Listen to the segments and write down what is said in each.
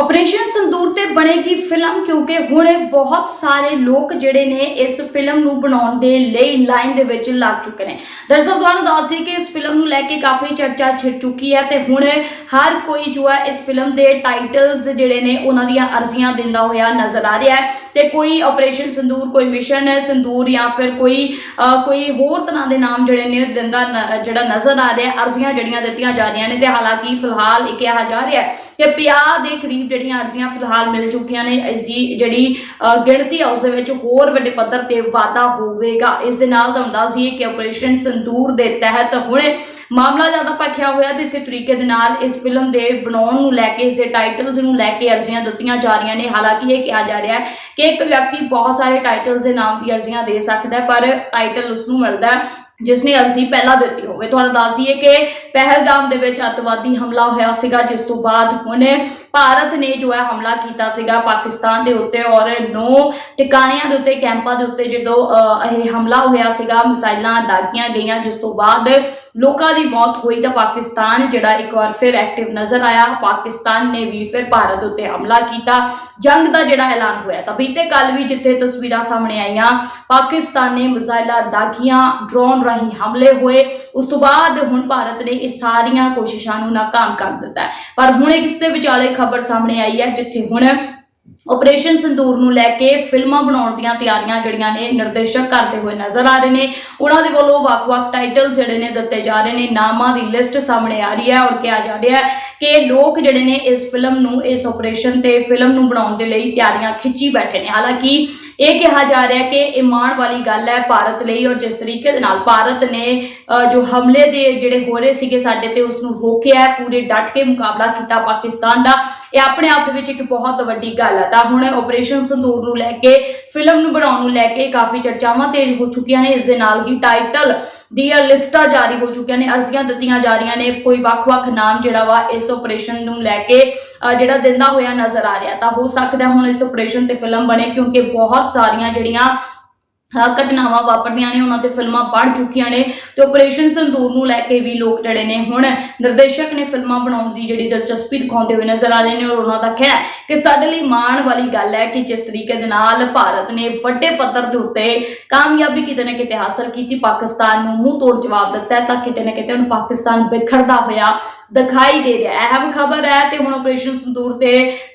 Operation ਸੰਦੂਰ ਤੇ ਬਣੇਗੀ film ਕਿਉਂਕਿ ਹੁਣ ਬਹੁਤ ਸਾਰੇ ਲੋਕ ਜਿਹੜੇ ਨੇ ਇਸ ਫਿਲਮ ਨੂੰ ਬਣਾਉਣ ਦੇ ਲਈ ਲਾਈਨ ਦੇ ਵਿੱਚ ਲੱਗ ਚੁੱਕੇ ਨੇ। ਦਰਅਸਲ ਤੁਹਾਨੂੰ ਦੱਸ ਦਈਏ ਕਿ ਇਸ ਫਿਲਮ ਨੂੰ ਲੈ ਕੇ ਕਾਫੀ ਚਰਚਾ ਛਿੜ ਚੁੱਕੀ ਹੈ ਤੇ ਹੁਣ ਹਰ ਕੋਈ ਜੋ ਹੈ ਇਸ ਫਿਲਮ ਦੇ ਟਾਈਟਲਸ ਜਿਹੜੇ ਨੇ ਉਹਨਾਂ ਦੀਆਂ ਅਰਜ਼ੀਆਂ ਦਿੰਦਾ ਹੋਇਆ ਨਜ਼ਰ ਆ ਰਿਹਾ ਹੈ ਤੇ ਕੋਈ ਆਪਰੇਸ਼ਨ ਸੰਦੂਰ ਕੋਈ ਮਿਸ਼ਨ ਸੰਦੂਰ ਜਾਂ ਫਿਰ ਕੋਈ ਕੋਈ ਹੋਰ ਤਰ੍ਹਾਂ ਦੇ ਨਾਮ ਜਿਹੜੇ ਨੇ ਦਿੰਦਾ ਨ- ਜਿਹੜਾ ਨਜ਼ਰ ਆ ਰਿਹਾ, ਅਰਜ਼ੀਆਂ ਜਿਹੜੀਆਂ ਦਿੱਤੀਆਂ ਜਾ ਰਹੀਆਂ ਨੇ ਤੇ ਹਾਲਾਂਕਿ ਫਿਲਹਾਲ ਇਹ ਕਿਹਾ ਜਾ ਰਿਹਾ ਹੈ ਕਿ 50 ਦੇ ਕਰੀਬ ਜਿਹੜੀਆਂ ਅਰਜ਼ੀਆਂ ਫਿਲਹਾਲ ਮਿਲ ਚੁੱਕੀਆਂ ਨੇ, ਇਸ ਦੀ ਜਿਹੜੀ ਗਿਣਤੀ ਆ, ਉਸ ਦੇ ਵਿੱਚ ਹੋਰ ਵੱਡੇ ਪੱਧਰ ਤੇ ਵਾਧਾ ਹੋਵੇਗਾ। ਇਸ ਦੇ ਨਾਲ ਤੁਹਾਨੂੰ ਦੱਸ ਦਈਏ ਕਿ ਆਪਰੇਸ਼ਨ ਸੰਦੂਰ ਦੇ ਤਹਿਤ ਹੁਣੇ ਮਾਮਲਾ ਜ਼ਿਆਦਾ ਭਖਿਆ ਹੋਇਆ ਤੇ ਇਸੇ ਤਰੀਕੇ ਦੇ ਨਾਲ ਇਸ ਫਿਲਮ ਦੇ ਬਣਾਉਣ ਨੂੰ ਲੈ ਕੇ, ਇਸ ਦੇ ਟਾਈਟਲਸ ਨੂੰ ਲੈ ਕੇ ਅਰਜ਼ੀਆਂ ਦਿੱਤੀਆਂ ਜਾ ਰਹੀਆਂ ਨੇ। ਹਾਲਾਂਕਿ ਇਹ ਕਿਹਾ ਜਾ ਰਿਹਾ ਹੈ ਕਿ ਇੱਕ ਵਿਅਕਤੀ ਬਹੁਤ ਸਾਰੇ ਟਾਈਟਲਸ ਦੇ ਨਾਮ ਦੀ ਅਰਜ਼ੀਆਂ ਦੇ ਸਕਦਾ ਹੈ, ਪਰ ਟਾਈਟਲ ਉਸ ਨੂੰ ਮਿਲਦਾ ਹੈ। ਜਿਸ ਨੇ ਅਰਜ਼ੀ ਪਹਿਲਾਂ ਦਿੱਤੀ ਹੋਵੇ। ਤੁਹਾਨੂੰ ਦੱਸ ਦਈਏ ਕਿ ਪਹਿਲਗਾਮ ਦੇ ਵਿੱਚ ਅੱਤਵਾਦੀ ਹਮਲਾ ਹੋਇਆ ਸੀਗਾ ਜਿਸ ਤੋਂ ਬਾਅਦ ਹੁਣ ਭਾਰਤ ਨੇ ਜੋ ਹੈ ਹਮਲਾ ਕੀਤਾ ਸੀਗਾ ਪਾਕਿਸਤਾਨ ਦੇ ਉੱਤੇ ਔਰ ਨੌ ਟਿਕਾਣਿਆਂ ਦੇ ਉੱਤੇ ਕੈਂਪਾਂ ਦੇ ਉੱਤੇ ਜਦੋਂ ਅਹ, ਇਹ ਹਮਲਾ ਹੋਇਆ ਸੀਗਾ ਮਿਸਾਈਲਾਂ ਦਾਗੀਆਂ ਗਈਆਂ ਜਿਸ ਤੋਂ ਬਾਅਦ ਲੋਕਾਂ ਦੀ ਮੌਤ ਹੋਈ ਤਾਂ ਪਾਕਿਸਤਾਨ ਜਿਹੜਾ ਇੱਕ ਵਾਰ ਫਿਰ ਐਕਟਿਵ ਨਜ਼ਰ ਆਇਆ। ਪਾਕਿਸਤਾਨ ਨੇ ਵੀ ਫਿਰ ਭਾਰਤ ਉੱਤੇ ਹਮਲਾ ਕੀਤਾ। ਜੰਗ ਦਾ ਜਿਹੜਾ ਐਲਾਨ ਹੋਇਆ ਤਾਂ ਬੀਤੇ ਕੱਲ ਵੀ ਜਿੱਥੇ ਤਸਵੀਰਾਂ ਸਾਹਮਣੇ ਆਈਆਂ, ਪਾਕਿਸਤਾਨ ਨੇ ਮਿਸਾਈਲਾਂ ਦਾਗੀਆਂ ਡਰੋਨ ਰਾਹੀਂ ਹਮਲੇ ਹੋਏ। ਉਸ ਤੋਂ ਬਾਅਦ ਹੁਣ ਭਾਰਤ ਨੇ ਇਹ ਸਾਰੀਆਂ ਕੋਸ਼ਿਸ਼ਾਂ ਨੂੰ ਨਾਕਾਮ ਕਰ ਦਿੱਤਾ ਪਰ ਹੁਣ ਇਸ ਦੇ ਵਿਚਾਲੇ ਖਬਰ ਸਾਹਮਣੇ ਆਈ ਹੈ, ਜਿੱਥੇ ਹੁਣ ਆਪਰੇਸ਼ਨ ਸੰਦੂਰ ਨੂੰ ਲੈ ਕੇ ਫਿਲਮਾਂ ਬਣਾਉਣ ਦੀਆਂ ਤਿਆਰੀਆਂ ਜਿਹੜੀਆਂ ਨੇ ਨਿਰਦੇਸ਼ਕ ਕਰਦੇ ਹੋਏ ਨਜ਼ਰ ਆ ਰਹੇ ਨੇ। ਉਹਨਾਂ ਦੇ ਵੱਲੋਂ ਵੱਖ-ਵੱਖ ਟਾਈਟਲ ਜਿਹੜੇ ਨੇ ਦਿੱਤੇ ਜਾ ਰਹੇ ਨੇ। ਨਾਮਾਂ ਦੀ ਲਿਸਟ ਸਾਹਮਣੇ ਆ ਰਹੀ ਹੈ ਔਰ ਕਿਹਾ ਜਾ ਰਿਹਾ ਹੈ ਕਿ ਲੋਕ ਜਿਹੜੇ ਨੇ ਇਸ ਫਿਲਮ ਨੂੰ, ਇਸ ਆਪਰੇਸ਼ਨ ਤੇ ਫਿਲਮ ਨੂੰ ਬਣਾਉਣ ਦੇ ਲਈ ਤਿਆਰੀਆਂ ਖਿੱਚੀ ਬੈਠੇ ਨੇ। ਹਾਲਾਂਕਿ ਇਹ ਕਿਹਾ ਜਾ ਰਿਹਾ ਕਿ ਇਹ ਮਾਣ ਵਾਲੀ ਗੱਲ ਹੈ ਭਾਰਤ ਲਈ ਔਰ ਜਿਸ ਤਰੀਕੇ ਦੇ ਨਾਲ ਭਾਰਤ ਨੇ ਜੋ ਹਮਲੇ ਦੇ ਜਿਹੜੇ ਹੋ ਰਹੇ ਸੀਗੇ ਸਾਡੇ ਤੇ ਉਸ ਨੂੰ ਰੋਕਿਆ, ਪੂਰੇ ਡਟ ਕੇ ਮੁਕਾਬਲਾ ਕੀਤਾ ਪਾਕਿਸਤਾਨ ਦਾ। ਇਹ ਆਪਣੇ ਆਪ ਦੇ ਵਿੱਚ ਇੱਕ ਬਹੁਤ ਵੱਡੀ ਗੱਲ ਹੈ ਤਾਂ ਹੁਣ ਆਪਰੇਸ਼ਨ ਸੰਦੂਰ ਨੂੰ ਲੈ ਕੇ, ਫਿਲਮ ਨੂੰ ਬਣਾਉਣ ਨੂੰ ਲੈ ਕੇ ਕਾਫੀ ਚਰਚਾਵਾਂ ਤੇਜ਼ ਹੋ ਚੁੱਕੀਆਂ ਨੇ। ਇਸ ਦੇ ਨਾਲ ਹੀ ਟਾਈਟਲ ਦੀਆਂ ਲਿਸਟਾਂ ਜਾਰੀ ਹੋ ਚੁੱਕੀਆਂ ਨੇ, ਅਰਜ਼ੀਆਂ ਦਿੱਤੀਆਂ ਜਾ ਰਹੀਆਂ ਨੇ, ਕੋਈ ਵੱਖ-ਵੱਖ ਨਾਮ ਜਿਹੜਾ ਵਾ ਇਸ ਆਪਰੇਸ਼ਨ ਨੂੰ ਲੈ ਕੇ ਜਿਹੜਾ ਦਿੰਦਾ ਹੋਇਆ ਨਜ਼ਰ ਆ ਰਿਹਾ। ਤਾਂ ਹੋ ਸਕਦਾ ਹੁਣ ਇਸ ਆਪਰੇਸ਼ਨ ਤੇ ਫਿਲਮ ਬਣੇ, ਕਿਉਂਕਿ ਬਹੁਤ ਸਾਰੀਆਂ ਜਿਹੜੀਆਂ ਘਟਨਾਵਾਂ ਵਾਪਰਦੀਆਂ ਨੇ, ਉਹਨਾਂ ਤੇ ਫਿਲਮਾਂ ਬਣ ਚੁੱਕੀਆਂ ਨੇ ਤੇ ਆਪਰੇਸ਼ਨ ਸੰਦੂਰ ਨੂੰ ਲੈ ਕੇ ਵੀ ਲੋਕ ਜਿਹੜੇ ਨੇ ਹੁਣ ਨਿਰਦੇਸ਼ਕ ਨੇ ਫਿਲਮਾਂ ਬਣਾਉਣ ਦੀ ਜਿਹੜੀ ਦਿਲਚਸਪੀ ਦਿਖਾਉਂਦੇ ਹੋਏ ਨਜ਼ਰ ਆ ਰਹੇ ਨੇ ਔਰ ਉਹਨਾਂ ਦਾ ਕਹਿਣਾ ਕਿ ਸਾਡੇ ਲਈ ਮਾਣ ਵਾਲੀ ਗੱਲ ਹੈ ਕਿ ਜਿਸ ਤਰੀਕੇ ਦੇ ਨਾਲ ਭਾਰਤ ਨੇ ਵੱਡੇ ਪੱਧਰ ਦੇ ਉੱਤੇ ਕਾਮਯਾਬੀ ਕਿਤੇ ਨਾ ਕਿਤੇ ਹਾਸਲ ਕੀਤੀ, ਪਾਕਿਸਤਾਨ ਨੂੰ ਮੂੰਹ ਤੋੜ ਜਵਾਬ ਦਿੱਤਾ ਤਾਂ ਕਿਤੇ ਨਾ ਕਿਤੇ ਹੁਣ ਪਾਕਿਸਤਾਨ ਬਿਖਰਦਾ ਹੋਇਆ ਦਿਖਾਈ ਦੇ ਰਿਹਾ ਅਹਿਮ ਖਬਰ ਹੈ ਤੇ ਹੁਣ ਆਪਰੇਸ਼ਨ ਸੰਦੂਰ ਤੇ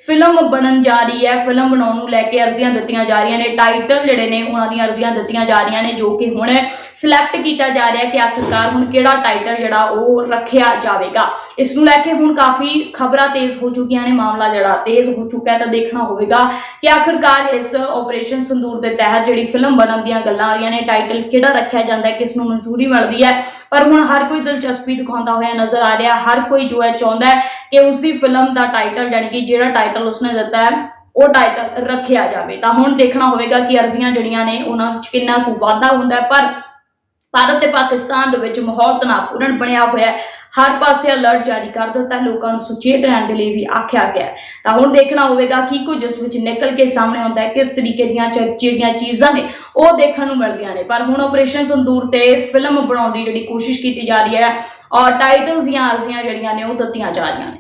ਫਿਲਮ ਬਣਨ ਜਾ ਰਹੀ ਹੈ। ਫਿਲਮ ਬਣਾਉਣ ਨੂੰ ਲੈ ਕੇ ਅਰਜ਼ੀਆਂ ਦਿੱਤੀਆਂ ਜਾ ਰਹੀਆਂ ਨੇ। ਟਾਈਟਲ ਜਿਹੜੇ ਨੇ, ਉਹਨਾਂ ਦੀਆਂ ਅਰਜ਼ੀਆਂ ਦਿੱਤੀਆਂ ਜਾ ਰਹੀਆਂ ਨੇ, ਜੋ ਕਿ ਹੁਣ ਸਿਲੈਕਟ ਕੀਤਾ ਜਾ ਰਿਹਾ ਕਿ ਆਖਿਰਕਾਰ ਹੁਣ ਕਿਹੜਾ ਟਾਈਟਲ ਜਿਹੜਾ ਉਹ ਰੱਖਿਆ ਜਾਵੇਗਾ। ਇਸ ਨੂੰ ਲੈ ਕੇ ਹੁਣ ਕਾਫੀ ਖਬਰਾਂ ਤੇਜ਼ ਹੋ ਚੁੱਕੀਆਂ ਨੇ। ਮਾਮਲਾ ਜਿਹੜਾ ਤੇਜ਼ ਹੋ ਚੁੱਕਾ ਹੈ ਤਾਂ ਦੇਖਣਾ ਹੋਵੇਗਾ ਕਿ ਆਖਿਰਕਾਰ ਇਸ ਆਪਰੇਸ਼ਨ ਸੰਦੂਰ ਦੇ ਤਹਿਤ ਜਿਹੜੀ ਫਿਲਮ ਬਣਨ ਦੀਆਂ ਗੱਲਾਂ ਆ ਰਹੀਆਂ ਨੇ ਟਾਈਟਲ ਕਿਹੜਾ ਰੱਖਿਆ ਜਾਂਦਾ ਹੈ, ਕਿਸ ਨੂੰ ਮਨਜ਼ੂਰੀ ਮਿਲਦੀ ਹੈ ਪਰ ਹੁਣ ਹਰ ਕੋਈ ਦਿਲਚਸਪੀ ਦਿਖਾਉਂਦਾ ਹੋਇਆ ਨਜ਼ਰ ਆ ਰਿਹਾ, ਹਰ ਕੋਈ ਜੋ ਹੈ ਚਾਹੁੰਦਾ ਹੈ ਕਿ ਉਸ ਦੀ ਫਿਲਮ ਦਾ ਟਾਈਟਲ ਯਾਨੀ ਕਿ ਜਿਹੜਾ ਟਾਈਟਲ ਉਸਨੇ ਦਿੱਤਾ ਹੈ, ਉਹ ਟਾਈਟਲ ਰੱਖਿਆ ਜਾਵੇ। ਤਾਂ ਹੁਣ ਦੇਖਣਾ ਹੋਵੇਗਾ ਕਿ ਅਰਜ਼ੀਆਂ ਜਿਹੜੀਆਂ ਨੇ, ਉਹਨਾਂ ਵਿੱਚ ਕਿੰਨਾ ਕੁ ਵਾਧਾ ਹੁੰਦਾ ਪਰ ਭਾਰਤ ਤੇ ਪਾਕਿਸਤਾਨ ਦੇ ਵਿੱਚ ਮਾਹੌਲ ਤਣਾਅਪੂਰਨ ਬਣਿਆ ਹੋਇਆ ਹੈ। ਹਰ ਪਾਸੇ ਅਲਰਟ ਜਾਰੀ ਕਰ ਦਿੱਤਾ, ਲੋਕਾਂ ਨੂੰ ਸੁਚੇਤ ਰਹਿਣ ਦੇ ਲਈ ਵੀ ਆਖਿਆ ਗਿਆ ਤਾਂ ਹੁਣ ਦੇਖਣਾ ਹੋਵੇਗਾ ਕੀ ਕੁਝ ਇਸ ਵਿੱਚ ਨਿਕਲ ਕੇ ਸਾਹਮਣੇ ਆਉਂਦਾ ਹੈ, ਕਿਸ ਤਰੀਕੇ ਦੀਆਂ ਚਰਚੇ ਦੀਆਂ ਚੀਜ਼ਾਂ ਨੇ, ਉਹ ਦੇਖਣ ਨੂੰ ਮਿਲਦੀਆਂ ਨੇ। ਪਰ ਹੁਣ ਆਪਰੇਸ਼ਨ ਸੰਦੂਰ ਤੇ ਫਿਲਮ ਬਣਾਉਣ ਦੀ ਜਿਹੜੀ ਕੋਸ਼ਿਸ਼ ਕੀਤੀ ਜਾ ਰਹੀ ਹੈ, ਔਰ ਟਾਈਟਲਸ ਦੀਆਂ ਅਰਜ਼ੀਆਂ ਜਿਹੜੀਆਂ ਨੇ, ਉਹ ਦਿੱਤੀਆਂ ਜਾ ਰਹੀਆਂ ਨੇ।